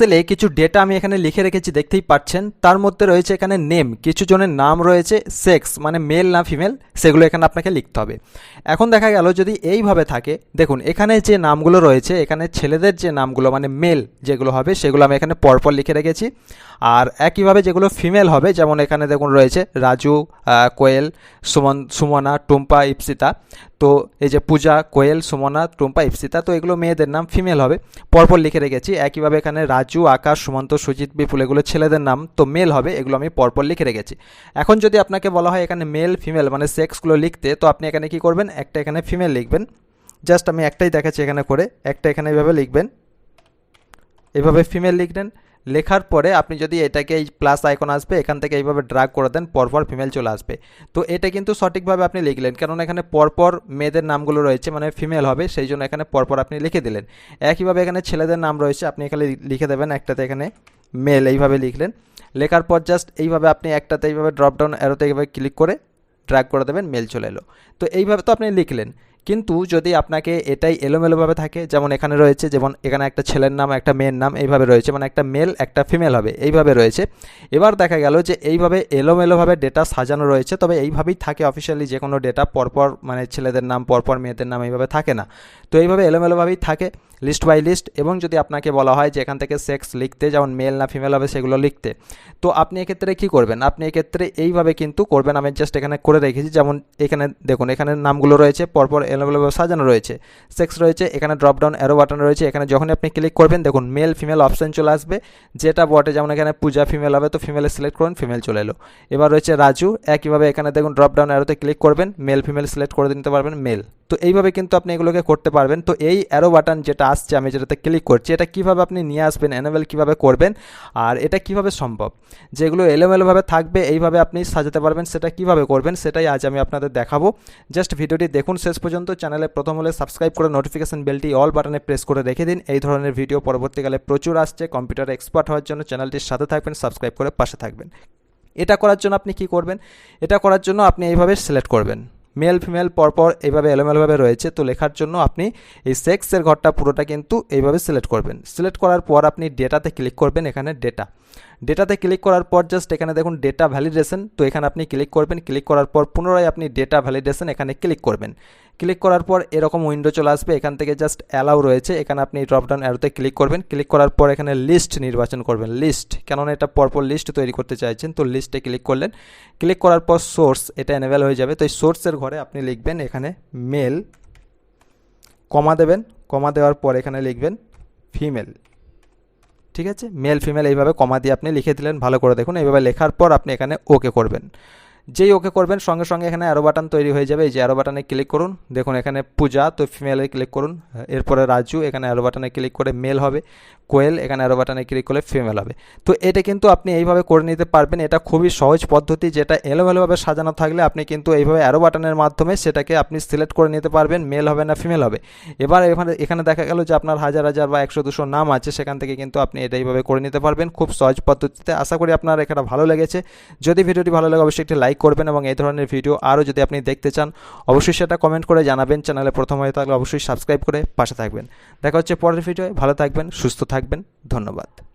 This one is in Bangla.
এক্সেলে কিছু ডেটা আমি এখানে লিখে রেখেছি, দেখতেই পাচ্ছেন। তার মধ্যে রয়েছে এখানে নেম কিছু জনের নাম রয়েছে সেক্স মানে মেল না ফিমেল সেগুলো এখানে আপনাকে লিখতে হবে। এখন দেখা গেল যদি এইভাবে থাকে, দেখুন, এখানে যে নামগুলো রয়েছে, এখানে ছেলেদের যে নামগুলো মানে মেল যেগুলো হবে, সেগুলো আমি এখানে পরপর লিখে রেখেছি। আর একইভাবে যেগুলো ফিমেল হবে, যেমন এখানে দেখুন রয়েছে রাজু কোয়েল, সুমন, সুমনা, টুম্পা, ইপসিতা। তো এই যে পূজা, কোয়েল, সুমনা, টুম্পা, ইপসিতা, তো এগুলো মেয়েদের নাম ফিমেল হবে। পরপর লিখে রেখেছি। একইভাবে এখানে রাজু আকাশ সুমন্ত, সুজিত, বিপুল, এগুলো ছেলেদের নাম। তো মেল হবে, এগুলো আমি পরপর লিখে রেখেছি। এখন যদি আপনাকে বলা হয় এখানে মেল ফিমেল মানে সেক্সগুলো লিখতে, তো আপনি এখানে কি করবেন? একটা এখানে ফিমেল লিখবেন। জাস্ট আমি একটাই দেখাচ্ছি এখানে করে, একটা এখানে এভাবে লিখবেন। এভাবে ফিমেল লিখলেন লেখার পরে আপনি যদি এটাকে এই প্লাস আইকন আসবে, এখান থেকে এইভাবে ড্রাগ করে দেন, পরপর ফিমেল চলে আসবে। তো এটা কিন্তু সঠিকভাবে আপনি লিখলেন, কেননা এখানে পরপর মেয়েদের নামগুলো রয়েছে মানে ফিমেল হবে, সেই জন্য এখানে পরপর আপনি লিখে দিলেন। একইভাবে এখানে ছেলেদের নাম রয়েছে, আপনি এখানে লিখে দেবেন, একটাতে এখানে মেল এইভাবে লিখলেন। লেখার পর জাস্ট এইভাবে আপনি একটাতে এইভাবে ড্রপডাউন অ্যারোতে এইভাবে ক্লিক করে ড্র্যাগ করে দেবেন মেল চলে এলো। তো এইভাবে তো আপনি লিখলেন। কিন্তু যদি আপনাকে এটাই এলোমেলোভাবে থাকে, যেমন এখানে রয়েছে, যেমন এখানে একটা ছেলের নাম, একটা মেয়ের নাম, এইভাবে রয়েছে মানে একটা মেল একটা ফিমেল হবে, এইভাবে রয়েছে। এবার দেখা গেল যে এইভাবে এলোমেলোভাবে ডেটা সাজানো রয়েছে, তবে এইভাবেই থাকে অফিসিয়ালি যে কোনো ডেটা পরপর মানে ছেলেদের নাম, পরপর মেয়েদের নাম এইভাবে থাকে না। তো এইভাবে এলোমেলোভাবেই থাকে লিস্ট বাই লিস্ট এবং যদি আপনাকে বলা হয় যে এখান থেকে সেক্স লিখতে, যেমন মেল না ফিমেল হবে, সেগুলো লিখতে, তো আপনি এক্ষেত্রে কী করবেন? আপনি এক্ষেত্রে এইভাবে কিন্তু করবেন, আমি জাস্ট এখানে করে রেখেছি, যেমন এখানে দেখুন, এখানে নামগুলো রয়েছে, পরপর এলোমেলোভাবে সাজানো রয়েছে। সেক্স রয়েছে, এখানে ড্রপডাউন অ্যারো বাটন রয়েছে, এখানে যখনই আপনি ক্লিক করবেন, দেখুন মেল ফিমেল অপশান চলে আসবে। যেটা বটে যেমন এখানে পূজা ফিমেল হবে, তো ফিমেলে সিলেক্ট করুন ফিমেল চলে এলো। এবার রয়েছে রাজু, একইভাবে এখানে দেখুন ড্রপডাউন অ্যারোতে ক্লিক করবেন মেল ফিমেল সিলেক্ট করে দিতে পারবেন মেল তো এইভাবে কিন্তু আপনি এগুলোকে করতে পারবেন। তো এই অ্যারো বাটন যেটা আসছে, আমি যেটাতে ক্লিক করছি, এটা কীভাবে আপনি নিয়ে আসবেন এনেবেল কীভাবে করবেন, আর এটা কীভাবে সম্ভব? যেগুলো এলোমেলোভাবে থাকবে, এইভাবে আপনি সাজাতে পারবেন, সেটা কীভাবে করবেন, সেটাই আজ আমি আপনাদের দেখাবো। জাস্ট ভিডিওটি দেখুন, শেষ পর্যন্ত চ্যানেলে প্রথম হলে সাবস্ক্রাইব করে নোটিফিকেশন বেলটি অল বাটনে প্রেস করে রেখে দিন। এই ধরনের ভিডিও পরবর্তীকালে প্রচুর আসছে কম্পিউটার এক্সপার্ট হওয়ার জন্য চ্যানেলটির সাথে থাকবেন সাবস্ক্রাইব করে পাশে থাকবেন। এটা করার জন্য আপনি কি করবেন? এটা করার জন্য আপনি এইভাবে সিলেক্ট করবেন। মেল ফিমেল পরপর এইভাবে এলোমেলোভাবে রয়েছে, তো লেখার জন্য আপনি এই সেক্সের ঘরটা পুরোটা কিন্তু এইভাবে সিলেক্ট করবেন। সিলেক্ট করার পর আপনি ডেটাতে ক্লিক করবেন এখানে ডেটা ডেটাতে ক্লিক করার পর জাস্ট এখানে দেখুন ডেটা ভ্যালিডেশন তো এখানে আপনি ক্লিক করবেন। ক্লিক করার পর পুনরায় আপনি ডেটা ভ্যালিডেশন এখানে ক্লিক করবেন। ক্লিক করার পর এরকম উইন্ডো চলে আসবে। এখান থেকে জাস্ট অ্যালাউ রয়েছে। এখানে আপনি ড্রপডাউন অ্যারোতে ক্লিক করবেন। ক্লিক করার পর এখানে লিস্ট নির্বাচন করবেন। লিস্ট কেননা এটা পরপর লিস্ট তৈরি করতে চাইছেন, তো লিস্টে ক্লিক করলেন। ক্লিক করার পর সোর্স এটা এনেবেল হয়ে যাবে। তো এই সোর্সের ঘরে আপনি লিখবেন এখানে মেল কমা দেবেন। কমা দেওয়ার পর এখানে লিখবেন ফিমেল ঠিক আছে? মেল ফিমেল এইভাবে কমা দিয়ে আপনি লিখে দিলেন। ভালো করে দেখুন। এইভাবে লেখার পর আপনি এখানে ওকে করবেন। যেই ওকে করবেন, সঙ্গে সঙ্গে এখানে অ্যারো বাটন তৈরি হয়ে যাবে। এই যে অ্যারো বাটনে ক্লিক করুন। দেখুন, এখানে পূজা, তো ফিমেলে ক্লিক করুন। এরপরে রাজু, এখানে অ্যারো বাটনে ক্লিক করে মেল হবে। কোয়েল, এখানে অ্যারো বাটনে ক্লিক করলে ফিমেল হবে। তো এটা কিন্তু আপনি এইভাবে করে নিতে পারবেন। এটা খুবই সহজ পদ্ধতি, যেটা এলোমেলোভাবে সাজানো থাকলে আপনি কিন্তু এইভাবে অ্যারো বাটনের মাধ্যমে সেটাকে আপনি সিলেক্ট করে নিতে পারবেন মেল হবে না ফিমেল হবে। এবার এখানে এখানে দেখা গেল যে আপনার হাজার হাজার বা একশো, দুশো নাম আছে, সেখান থেকে কিন্তু আপনি এটা এইভাবে করে নিতে পারবেন। খুব সহজ পদ্ধতিতে। আশা করি আপনার এখানে ভালো লেগেছে। যদি ভিডিওটি ভালো লাগে, অবশ্যই একটি লাইক করবেন এবং এই ধরনের ভিডিও আরও যদি আপনি দেখতে চান, অবশ্যই সেটা কমেন্ট করে জানাবেন। চ্যানেলে প্রথম হয়ে থাকলে অবশ্যই সাবস্ক্রাইব করে পাশে থাকবেন। দেখা হচ্ছে পরের ভিডিওয়। ভালো থাকবেন, সুস্থ থাকবেন। ধন্যবাদ।